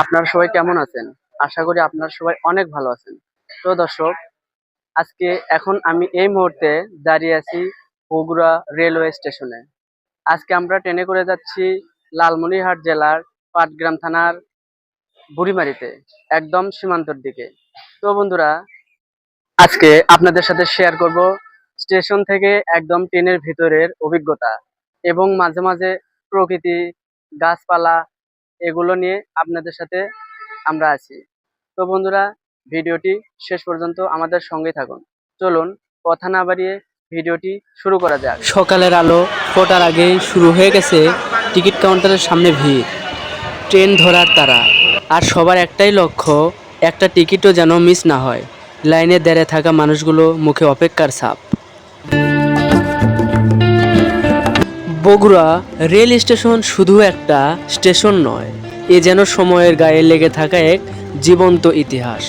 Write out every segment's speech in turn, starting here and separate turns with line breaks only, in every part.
আপনারা সবাই কেমন আছেন? আশা করি আপনারা সবাই অনেক ভালো আছেন। তো দর্শক, আজকে এখন আমি এই মুহূর্তে দাঁড়িয়ে আছি বগুড়া রেলওয়ে স্টেশনে। আজকে আমরা ট্রেনে করে যাচ্ছি লালমনিরহাট জেলার পাটগ্রাম থানার বুড়িমারিতে, একদম সীমান্তর দিকে। তো বন্ধুরা, আজকে আপনাদের সাথে শেয়ার করব স্টেশন থেকে একদম ট্রেনের ভিতরের অভিজ্ঞতা এবং মাঝে মাঝে প্রকৃতি, গাছপালা এগুলো নিয়ে আপনাদের সাথে আমরা আছি। তো বন্ধুরা, ভিডিওটি শেষ পর্যন্ত আমাদের সঙ্গে থাকুন। চলুন, কথা না বাড়িয়ে ভিডিওটি শুরু করা যাক। সকালের আলো ফোটার আগেই শুরু হয়ে গেছে টিকিট কাউন্টারের সামনে ভিড়, ট্রেন ধরার তারা। আর সবার একটাই লক্ষ্য, একটা টিকিটও যেন মিস না হয়। লাইনে দাঁড়িয়ে থাকা মানুষগুলো মুখে অপেক্ষার ছাপ। বগুড়া রেল স্টেশন শুধু একটা স্টেশন নয়, এ যেন সময়ের গায়ে লেগে থাকা এক জীবন্ত ইতিহাস।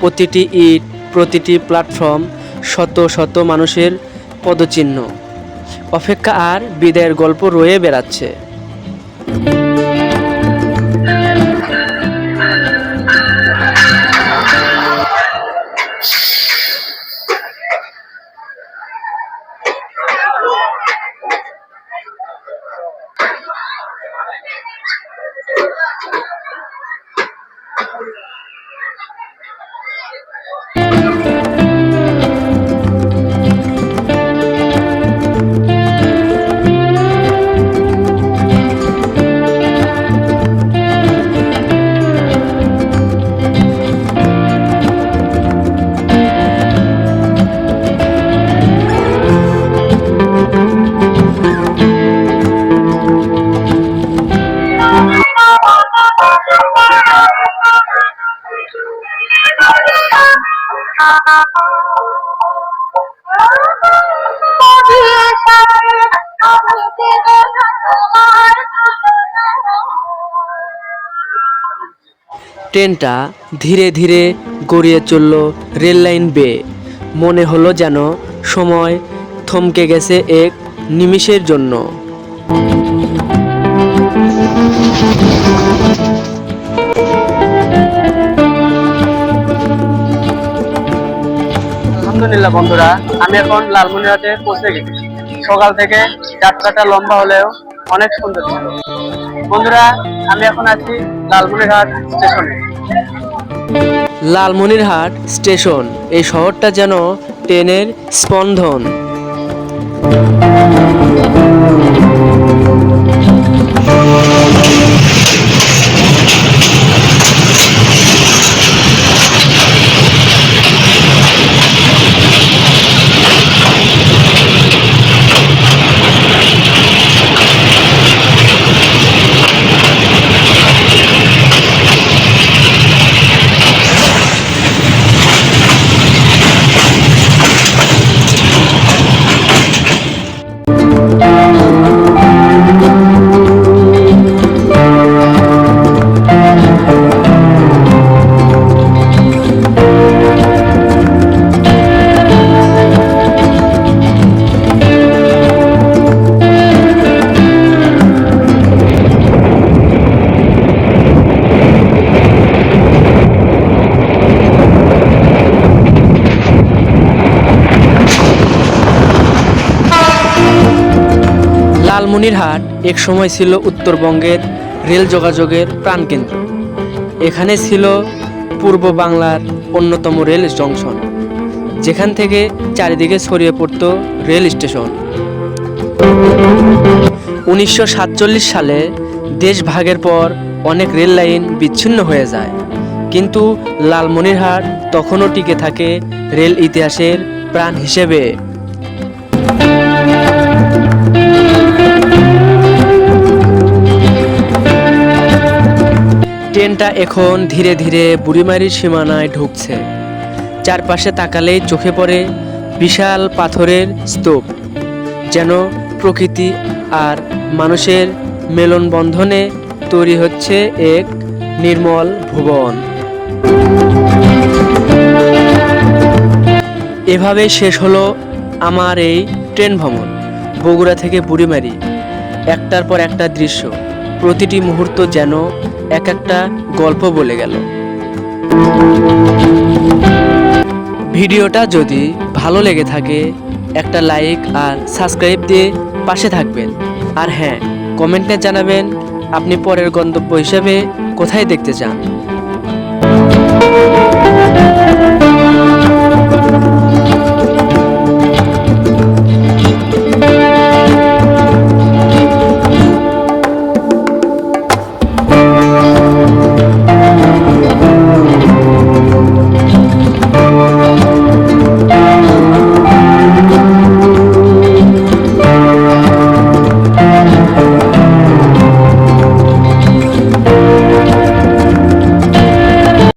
প্রতিটি ইট, প্রতিটি প্ল্যাটফর্ম, শত শত মানুষের পদচিহ্ন। অপেক্ষা আর বিদায়ের গল্প রয়ে বেড়াচ্ছে। ট্রেনটা ধীরে ধীরে গড়িয়ে চলল রেল লাইন বেয়ে মনে হলো যেন সময় থমকে গেছে এক নিমিষের জন্য। বন্ধুরা, আমি এখন লালমনিরহাটে পৌঁছে গেছি। সকাল থেকে যাত্রাটা লম্বা হলেও অনেক সুন্দর। ছিল বন্ধুরা, আমি এখন আছি লালমনিরহাট স্টেশনে। লালমনিরহাট স্টেশন, এই শহরটা যেন ট্রেনের স্পন্দন। লালমনিরহাট এক সময় ছিল উত্তরবঙ্গের রেল যোগাযোগের প্রাণকেন্দ্র। এখানে ছিল পূর্ব বাংলার অন্যতম রেল জংশন, যেখান থেকে চারিদিকে ছড়িয়ে পড়ত রেল স্টেশন। উনিশশো সাতচল্লিশ সালে দেশ ভাগের পর অনেক রেল লাইন বিচ্ছিন্ন হয়ে যায়, কিন্তু লালমনিরহাট তখনও টিকে থাকে রেল ইতিহাসের প্রাণ হিসেবে। ট্রেনটা এখন ধীরে ধীরে বুড়িমারির সীমানায় ঢুকছে। চারপাশে তাকালেই চোখে পড়ে বিশাল পাথরের স্তূপ, যেন প্রকৃতি আর মানুষের মেলনবন্ধনে তৈরি হচ্ছে এক নির্মল ভুবন। এভাবে শেষ হলো আমার এই ট্রেন ভ্রমণ, বগুড়া থেকে বুড়িমারি। একটার পর একটা দৃশ্য। প্রতিটি মুহূর্ত যেন এক একটা গল্প বলে গেল। ভিডিওটা যদি ভালো লেগে থাকে, একটা লাইক আর সাবস্ক্রাইব দিয়ে পাশে থাকবেন। আর হ্যাঁ কমেন্টে জানাবেন আপনি পরের গন্তব্য হিসেবে কোথায় দেখতে চান।